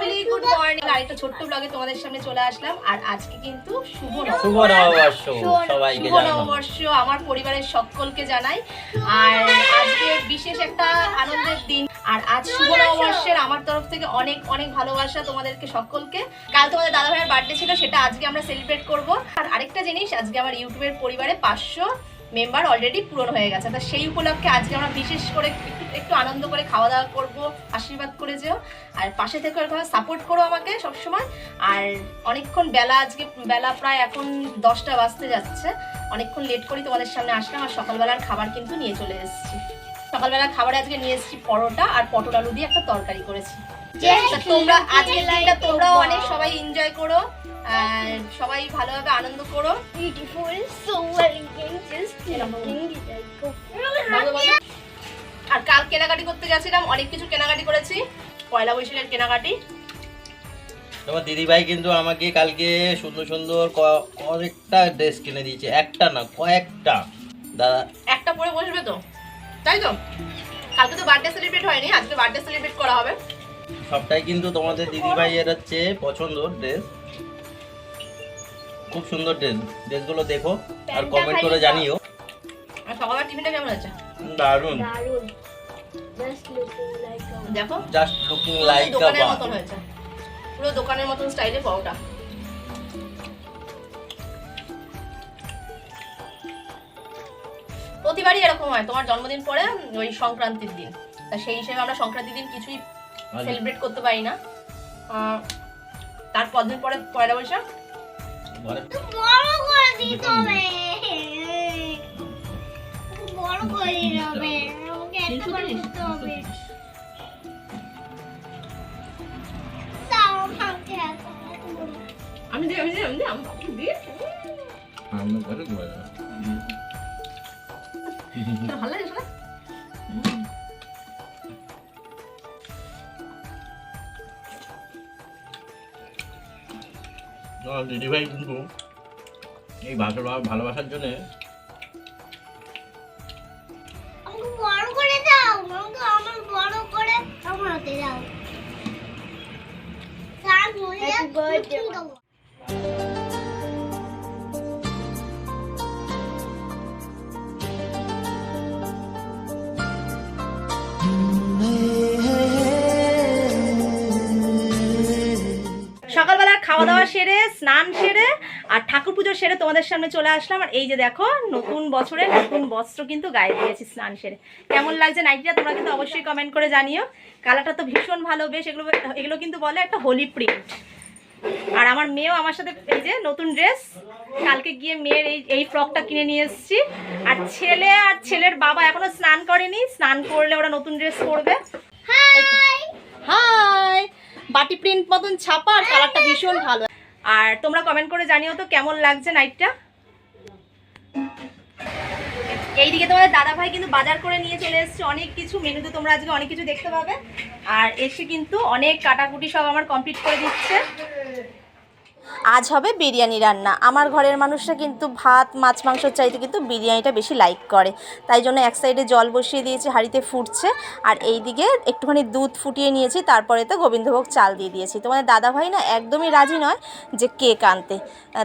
Family good morning আরেকটা ছোট্ট ব্লগে তোমাদের সামনে চলে আসলাম। আর আজকে কিন্তু শুভ নববর্ষ। শুভ নববর্ষ সবাইকে শুভ নববর্ষ আমার পরিবারের সকলকে জানাই। আর আজকে বিশেষ একটা আনন্দের দিন। আর আজ শুভ নববর্ষের আমার তরফ থেকে অনেক অনেক ভালোবাসা তোমাদেরকে সকলকে। কাল তোমাদের দাদা ভাইয়ের বার্থডে ছিল সেটা আজকে আমরা সেলিব্রেট করব। আর আরেকটা জিনিস আজকে আমার ইউটিউবের পরিবারে পাঁচশো মেম্বার অলরেডি পূরণ হয়ে গেছে। তা সেই উপলক্ষে আজকে আমরা বিশেষ করে একটু আনন্দ করে খাওয়া দাওয়া করব আশীর্বাদ করে যেও। আর পাশে থেকে এরকম সাপোর্ট করো আমাকে সবসময়। আর অনেকক্ষণ বেলা আজকে বেলা প্রায় এখন দশটা বাজতে যাচ্ছে। অনেকক্ষণ লেট করি তোমাদের সামনে আসলাম আর সকালবেলার খাবার কিন্তু নিয়ে চলে এসেছি। সকালবেলার খাবারে আজকে নিয়ে এসেছি পরোটা আর পটল আলু দিয়ে একটা তরকারি করেছি। তোমরা আজকের দিনটা তোমরাও অনেক সবাই এনজয় করো আর সবাই ভালোভাবে আনন্দ করো। Beautiful, so আর কাল কেনাকাটি করতে গেছিলাম অনেক কিছু কেনাকাটি করেছি। পয়লা বৈশাখের কেনাকাটি। তোমার দিদিভাই কিন্তু আমাকে কালকে সুন্দর সুন্দর কয়েকটা ড্রেস কিনে দিয়েছে। একটা না কয়েকটা। দাদা। একটা পরে বসবে তো? তাই তো? কালকে তো বার্থডে সেলিব্রেট হয়নি আজকে বার্থডে সেলিব্রেট করা হবে। সবটাই কিন্তু তোমাদের দিদিভাই এর হচ্ছে পছন্দ ড্রেস। খুব সুন্দর ড্রেস। ড্রেসগুলো দেখো আর কমেন্ট করে জানিও। আর সকালের টিফিনটা কেমন আছে দারুণ Darun. দেখো। জাস্ট লুকিং লাইক আ মতন হয়েছে। পুরো দোকানের মতন স্টাইলে পরোটা প্রতিবারই এরকম হয় তোমার জন্মদিন পরে ওই সংক্রান্তির দিন। তা সেই হিসেবে আমরা সংক্রান্তির দিন কিছুই সেলিব্রেট করতে পারি না। আহ, তারপর দিন পরে পয়লা বৈশাখ। বড় করে দিতে হবে বড় করে দিতে হবে আমাকে একটা করে দিতে হবে তাও আমাকে এত এত বড়। আমি দিই আমি দিই আমি দিই আমি বাকি দিই আনন্দ করে ঘরে তোর ভালো লাগে শোনা আমার দিদিভাই কিন্তু এই ভাষা ভালোবাসার জন্য আমাকে আমাকে আমার বড় করে আমার হাতে দাও। সকালবেলা খাওয়া দাওয়া সেরে স্নান সেরে আর ঠাকুর পুজো সেরে তোমাদের সামনে চলে আসলাম। আর এই যে দেখো নতুন বছরে নতুন বস্ত্র কিন্তু গায়ে দিয়েছি স্নান সেরে। কেমন লাগছে নাইটিটা তোমরা কিন্তু অবশ্যই কমেন্ট করে জানিও। কালারটা তো ভীষণ ভালো বেশ এগুলো এগুলো কিন্তু বলে একটা হোলি প্রিন্ট। আর আমার মেয়েও আমার সাথে এই যে নতুন ড্রেস কালকে গিয়ে মেয়ের এই এই ফ্রকটা কিনে নিয়ে এসেছি। আর ছেলে আর ছেলের বাবা এখনও স্নান করেনি স্নান করলে ওরা নতুন ড্রেস পরবে। হাই হাই বাটি প্রিন্ট মতন ছাপা আর কালারটা ভীষণ ভালো। আর তোমরা কমেন্ট করে জানিও তো কেমন লাগছে নাইটটা এইদিকে তোমাদের দাদা ভাই কিন্তু বাজার করে নিয়ে চলে এসছে অনেক কিছু, মেনুতে তোমরা আজকে অনেক কিছু দেখতে পাবে। আর এসে কিন্তু অনেক কাটাকুটি সব আমার কমপ্লিট করে দিচ্ছে। আজ হবে বিরিয়ানি রান্না। আমার ঘরের মানুষরা কিন্তু ভাত, মাছ, মাংসর চাইতে কিন্তু বিরিয়ানিটা বেশি লাইক করে। তাই জন্য এক সাইডে জল বসিয়ে দিয়েছি, হাঁড়িতে ফুটছে। আর এই দিকে একটুখানি দুধ ফুটিয়ে নিয়েছি, তারপরে তো গোবিন্দভোগ চাল দিয়ে দিয়েছি। তোমাদের দাদা ভাই না একদমই রাজি নয় যে কেক আনতে।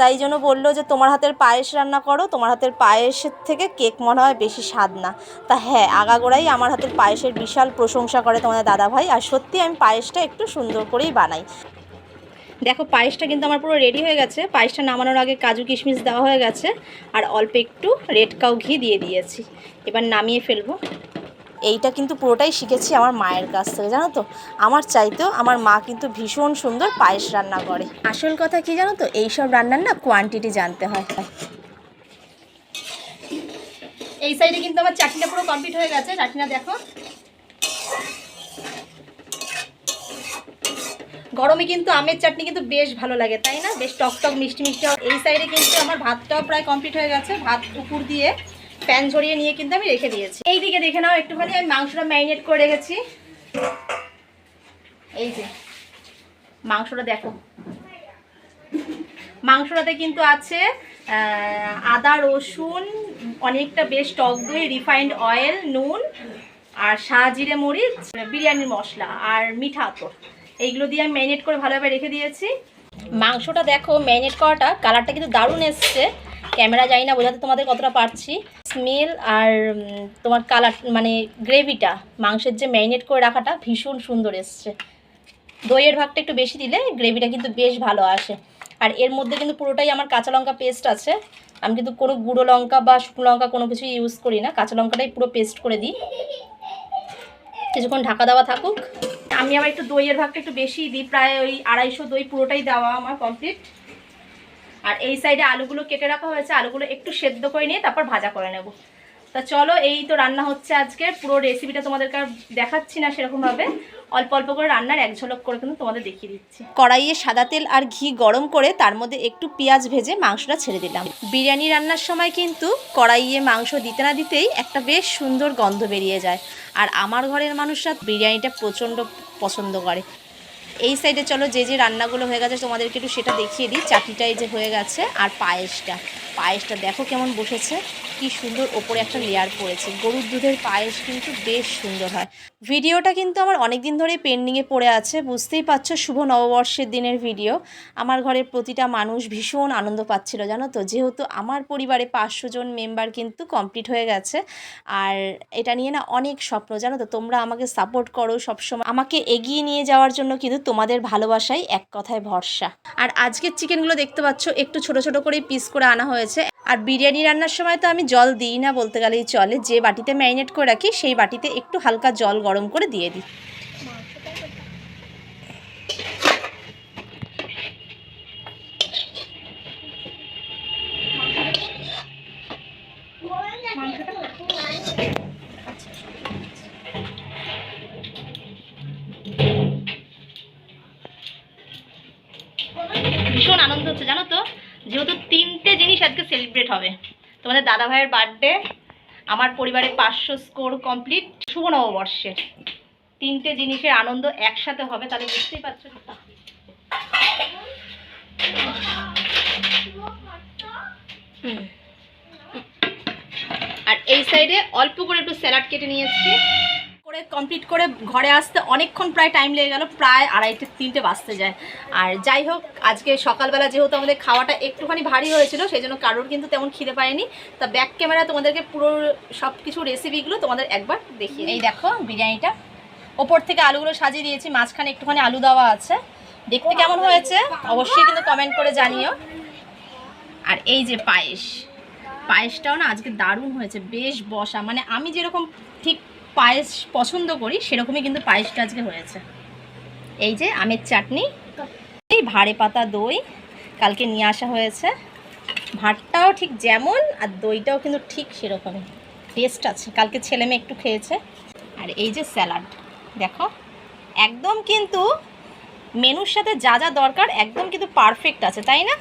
তাই জন্য বলল যে, তোমার হাতের পায়েস রান্না করো, তোমার হাতের পায়েসের থেকে কেক মনে হয় বেশি স্বাদ না। তা হ্যাঁ আগাগোড়াই আমার হাতের পায়েসের বিশাল প্রশংসা করে তোমাদের দাদা ভাই আর সত্যি আমি পায়েসটা একটু সুন্দর করেই বানাই। দেখো পায়েসটা কিন্তু আমার পুরো রেডি হয়ে গেছে। পায়েসটা নামানোর আগে কাজু কিশমিশ দেওয়া হয়ে গেছে। আর অল্প একটু রেড কাউ ঘি দিয়ে দিয়েছি। এবার নামিয়ে ফেলব। এইটা কিন্তু পুরোটাই শিখেছি আমার মায়ের কাছ থেকে, জানো তো? আমার চাইতেও আমার মা কিন্তু ভীষণ সুন্দর পায়েস রান্না করে। আসল কথা কি জানো তো? এইসব রান্নার না কোয়ান্টিটি জানতে হয়। এই সাইডে কিন্তু আমার চাটনিটা পুরো কমপ্লিট হয়ে গেছে। চাটনিটা দেখো। গরমে কিন্তু আমের চাটনি কিন্তু বেশ ভালো লাগে, তাই না? বেশ টক টক, মিষ্টি মিষ্টি এই সাইডে কিন্তু আমার ভাতটাও প্রায় কমপ্লিট হয়ে গেছে। ভাত উপর দিয়ে প্যান ঝরিয়ে নিয়ে কিন্তু আমি রেখে দিয়েছি। এই দিকে দেখে নাও, একটুখানি আমি মাংসটা ম্যারিনেট করে রেখেছি। এই যে, মাংসটা দেখো। মাংসটাতে কিন্তু আছে আদা, রসুন, অনেকটা বেশ টক দই রিফাইন্ড অয়েল নুন, আর সাজিরে মরিচ, বিরিয়ানির মশলা, আর মিঠা আতর। এইগুলো দিয়ে আমি ম্যারিনেট করে ভালোভাবে রেখে দিয়েছি। মাংসটা দেখো, ম্যারিনেট করাটা কালারটা কিন্তু দারুণ এসছে। ক্যামেরা যাই না, বোঝাতে তোমাদের কতটা পারছি। স্মেল আর তোমার কালার মানে গ্রেভিটা, মাংসের যে ম্যারিনেট করে রাখাটা ভীষণ সুন্দর এসছে। দইয়ের ভাগটা একটু বেশি দিলে গ্রেভিটা কিন্তু বেশ ভালো আসে। আর এর মধ্যে কিন্তু পুরোটাই আমার কাঁচা লঙ্কা পেস্ট আছে। আমি কিন্তু কোনো গুঁড়ো লঙ্কা বা শুকনো লঙ্কা কোনো কিছু ইউজ করি না। কাঁচা লঙ্কাটাই পুরো পেস্ট করে দিই। কিছুক্ষণ ঢাকা দেওয়া থাকুক। আমি আবার একটু দইয়ের ভাগটা একটু বেশি দিই, প্রায় ওই আড়াইশো দই পুরোটাই দেওয়া আমার কমপ্লিট আর এই সাইডে আলুগুলো কেটে রাখা হয়েছে, আলুগুলো একটু সেদ্ধ করে নিয়ে তারপর ভাজা করে নেব। তা চলো, এই তো রান্না হচ্ছে আজকে পুরো রেসিপিটা তোমাদেরকে দেখাচ্ছি না সেরকমভাবে। অল্প অল্প করে রান্নার এক ঝলক করে কিন্তু তোমাদের দেখিয়ে দিচ্ছি। কড়াইয়ে সাদা তেল আর ঘি গরম করে তার মধ্যে একটু পেঁয়াজ ভেজে মাংসটা ছেড়ে দিলাম। বিরিয়ানি রান্নার সময় কিন্তু কড়াইয়ে মাংস দিতে না দিতেই একটা বেশ সুন্দর গন্ধ বেরিয়ে যায়। আর আমার ঘরের মানুষরা বিরিয়ানিটা প্রচণ্ড পছন্দ করে। এই সাইডে চলো, যে যে রান্নাগুলো হয়ে গেছে তোমাদেরকে একটু সেটা দেখিয়ে দিই। চাটনিটা এই যে হয়ে গেছে আর পায়েসটা। পায়েসটা দেখো কেমন বসেছে। কি সুন্দর ওপরে একটা লেয়ার পড়েছে। গরুর দুধের পায়েস কিন্তু বেশ সুন্দর হয়। ভিডিওটা কিন্তু আমার অনেক দিন ধরেই পেন্ডিংয়ে পড়ে আছে। বুঝতেই পারছ, শুভ নববর্ষের দিনের ভিডিও আমার ঘরের প্রতিটা মানুষ ভীষণ আনন্দ পাচ্ছিল, জানো তো? যেহেতু আমার পরিবারে পাঁচশো জন মেম্বার কিন্তু কমপ্লিট হয়ে গেছে। আর এটা নিয়ে না অনেক স্বপ্ন, জানো তো? তোমরা আমাকে সাপোর্ট করো সবসময়। আমাকে এগিয়ে নিয়ে যাওয়ার জন্য কিন্তু তোমাদের ভালোবাসাই এক কথায় ভরসা। আর আজকের চিকেনগুলো দেখতে পাচ্ছ, একটু ছোট ছোট করে পিস করে আনা হয়েছে। আর বিরিয়ানি রান্নার সময় তো আমি জল দিই না বলতে গেলেই চলে। যে বাটিতে ম্যারিনেট করে রাখি, সেই বাটিতে একটু হালকা জল গরম করে দিয়ে দিই। ভীষণ আনন্দ হচ্ছে, জানো তো? যেহেতু তিনটে জিনিস আজকে সেলিব্রেট হবে। তোমাদের দাদা ভাইয়ের বার্থডে আমার পরিবারের পাঁচশো স্কোর কমপ্লিট শুভ নববর্ষের। তিনটে জিনিসের আনন্দ একসাথে হবে, তাহলে বুঝতেই পারছ। আর এই সাইডে অল্প করে একটু স্যালাড কেটে নিয়েছি। করে কমপ্লিট করে ঘরে আসতে অনেকক্ষণ প্রায় টাইম লেগে গেল, প্রায় আড়াইটে, তিনটে বাজতে যায়। আর যাই হোক, আজকে সকালবেলা যেহেতু আমাদের খাওয়াটা একটুখানি ভারী হয়েছিল, সেই জন্য কারোর কিন্তু তেমন খিদে পায়নি। তা ব্যাক ক্যামেরা তোমাদেরকে পুরো সব কিছু রেসিপিগুলো তোমাদের একবার দেখিয়ে এই দেখো বিরিয়ানিটা। ওপর থেকে আলুগুলো সাজিয়ে দিয়েছি, মাঝখানে একটুখানি আলু দেওয়া আছে। দেখতে কেমন হয়েছে? অবশ্যই কিন্তু কমেন্ট করে জানিও। আর এই যে পায়েস, পায়েসটাও না আজকে দারুণ হয়েছে, বেশ বসা। মানে আমি যেরকম ঠিক পায়েস পছন্দ করি, সেরকমই কিন্তু পায়েসটা আজকে হয়েছে। এই যে আমের চাটনি, এই ভাড়ে পাতা দই কালকে নিয়ে আসা হয়েছে। ভাতটাও ঠিক যেমন, আর দইটাও কিন্তু ঠিক সেরকমই। টেস্ট আছে, কালকে ছেলে মেয়ে একটু খেয়েছে। আর এই যে স্যালাড, দেখো, একদম কিন্তু মেনুর সাথে যা যা দরকার, একদম কিন্তু পারফেক্ট আছে, তাই না?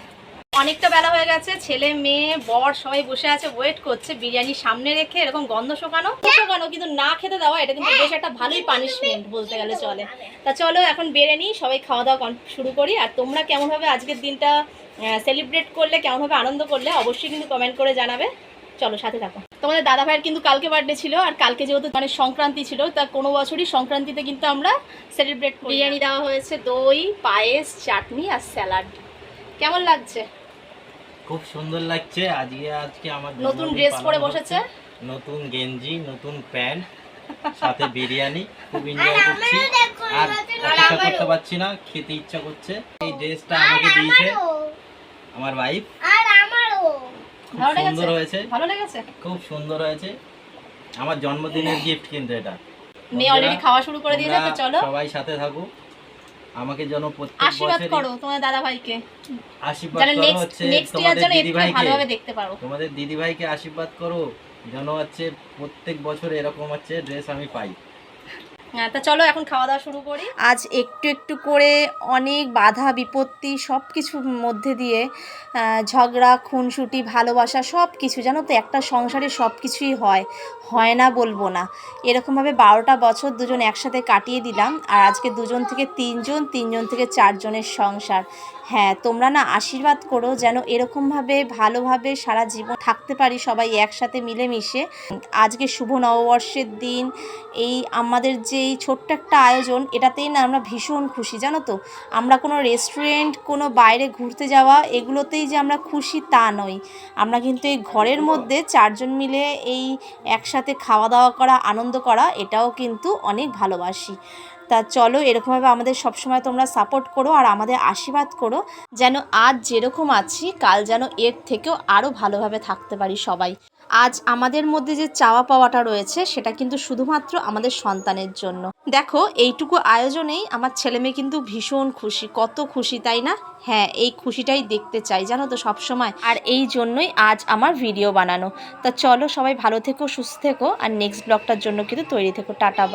অনেকটা বেলা হয়ে গেছে, ছেলে, মেয়ে, বর সবাই বসে আছে ওয়েট করছে, বিরিয়ানি সামনে রেখে এরকম গন্ধ শোকানো। শোকানো কিন্তু না খেতে দেওয়া, এটা কিন্তু বেশ একটা ভালোই পানিশমেন্ট বলতে গেলে চলে। তা চলো এখন বেড়ে নিই, সবাই খাওয়া দাওয়া শুরু করি। আর তোমরা কেমনভাবে আজকের দিনটা সেলিব্রেট করলে, কেমনভাবে আনন্দ করলে, অবশ্যই কিন্তু কমেন্ট করে জানাবে। চলো, সাথে থাকো। তোমাদের দাদা ভাইয়ের কিন্তু কালকে বার্থডে ছিল, আর কালকে যেহেতু মানে সংক্রান্তি ছিল, তা কোনো বছরই সংক্রান্তিতে কিন্তু আমরা সেলিব্রেট বিরিয়ানি দেওয়া হয়েছে, দই, পায়েস, চাটনি আর স্যালাড কেমন লাগছে? খুব সুন্দর লাগছে। আজকে আজকে আমার নতুন ড্রেস পরে বসেছে? নতুন গেঞ্জি নতুন প্যান্ট সাথে বিরিয়ানি। খুব এনজয় করছি। আর অপেক্ষা করতে পারছি না খেতে ইচ্ছা করছে। এই ড্রেসটা আমাকে দিয়েছে আমার ওয়াইফ আর আমারও। খুব ভালো লেগেছে? সুন্দর হয়েছে। ভালো লেগেছে? খুব সুন্দর হয়েছে। আমার জন্মদিনের গিফট কিন্তু এটা। মেয়ে অলরেডি খাওয়া শুরু করে দিয়েছে তো চলো। সবাই সাথে থাকো আমাকে যেন প্রত্যেক আশীর্বাদ করো তোমার দাদা ভাইকে আশীর্বাদ করো হচ্ছে তোমাদের দিদি ভাইকে দেখতে পারো। তোমাদের দিদি ভাইকে আশীর্বাদ করো যেন হচ্ছে প্রত্যেক বছর এরকম হচ্ছে ড্রেস আমি পাই। তা চলো এখন খাওয়া দাওয়া শুরু করি। আজ একটু একটু করে অনেক বাধা, বিপত্তি সব কিছুর মধ্যে দিয়ে ঝগড়া, খুনসুটি, ভালোবাসা সব কিছু জানো তো একটা সংসারে সব কিছুই হয় হয় না বলব না। এরকমভাবে বারোটা বছর দুজন একসাথে কাটিয়ে দিলাম আর আজকে দুজন থেকে তিনজন তিনজন থেকে চারজনের সংসার। হ্যাঁ তোমরা না আশীর্বাদ করো যেন এরকমভাবে ভালোভাবে সারা জীবন থাকতে পারি সবাই একসাথে মিলেমিশে। আজকে শুভ নববর্ষের দিন, এই আমাদের যে এই ছোট্ট একটা আয়োজন, এটাতেই না আমরা ভীষণ খুশি, জানো তো? আমরা কোনো রেস্টুরেন্ট কোনো বাইরে ঘুরতে যাওয়া, এগুলোতেই যে আমরা খুশি তা নই আমরা কিন্তু এই ঘরের মধ্যে চারজন মিলে এই একসাথে খাওয়া দাওয়া করা, আনন্দ করা, এটাও কিন্তু অনেক ভালোবাসি। তা চলো, এরকমভাবে আমাদের সবসময় তোমরা সাপোর্ট করো আর আমাদের আশীর্বাদ করো, যেন আজ যেরকম আছি, কাল যেন এর থেকেও আরও ভালোভাবে থাকতে পারি সবাই। আজ আমাদের মধ্যে যে চাওয়া পাওয়াটা রয়েছে, সেটা কিন্তু শুধুমাত্র আমাদের সন্তানের জন্য। দেখো, এইটুকু আয়োজনেই আমার ছেলে মেয়ে কিন্তু ভীষণ খুশি, কত খুশি, তাই না? হ্যাঁ এই খুশিটাই দেখতে চাই, জানো তো, সবসময়। আর এই জন্যই আজ আমার ভিডিও বানানো। তা চলো, সবাই ভালো থেকো, সুস্থ থেকো, আর নেক্সট ব্লগটার জন্য কিন্তু তৈরি থেকো, টাটা বাই